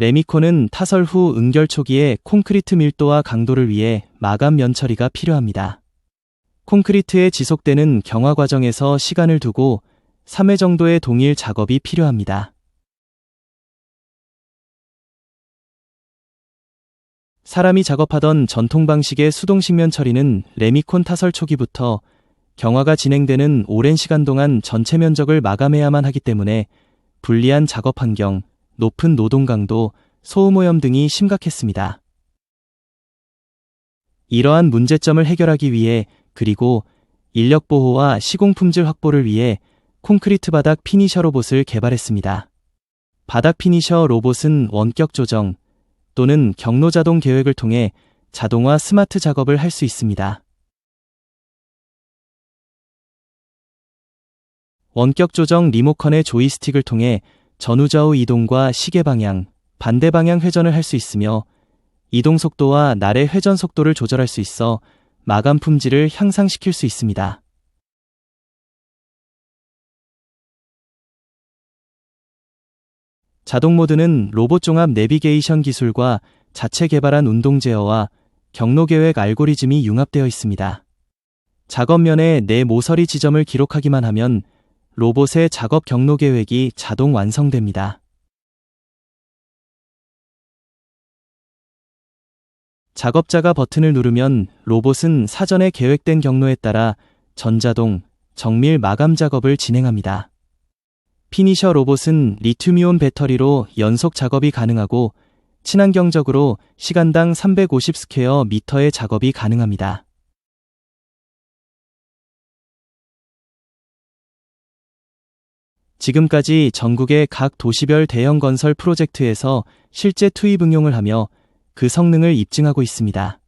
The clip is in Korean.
레미콘은 타설 후 응결 초기에 콘크리트 밀도와 강도를 위해 마감 면 처리가 필요합니다. 콘크리트에 지속되는 경화 과정에서 시간을 두고 3회 정도의 동일 작업이 필요합니다. 사람이 작업하던 전통 방식의 수동식면 처리는 레미콘 타설 초기부터 경화가 진행되는 오랜 시간 동안 전체 면적을 마감해야만 하기 때문에 불리한 작업 환경, 높은 노동 강도, 소음 오염 등이 심각했습니다. 이러한 문제점을 해결하기 위해 그리고 인력 보호와 시공 품질 확보를 위해 콘크리트 바닥 피니셔 로봇을 개발했습니다. 바닥 피니셔 로봇은 원격 조정 또는 경로 자동 계획을 통해 자동화 스마트 작업을 할 수 있습니다. 원격 조정 리모컨의 조이스틱을 통해 전후좌우 이동과 시계 방향, 반대 방향 회전을 할 수 있으며 이동 속도와 날의 회전 속도를 조절할 수 있어 마감 품질을 향상시킬 수 있습니다. 자동 모드는 로봇 종합 내비게이션 기술과 자체 개발한 운동 제어와 경로 계획 알고리즘이 융합되어 있습니다. 작업면에 내 모서리 지점을 기록하기만 하면 로봇의 작업 경로 계획이 자동 완성됩니다. 작업자가 버튼을 누르면 로봇은 사전에 계획된 경로에 따라 전자동, 정밀 마감 작업을 진행합니다. 피니셔 로봇은 리튬이온 배터리로 연속 작업이 가능하고 친환경적으로 시간당 350 스퀘어 미터의 작업이 가능합니다. 지금까지 전국의 각 도시별 대형 건설 프로젝트에서 실제 투입 응용을 하며 그 성능을 입증하고 있습니다.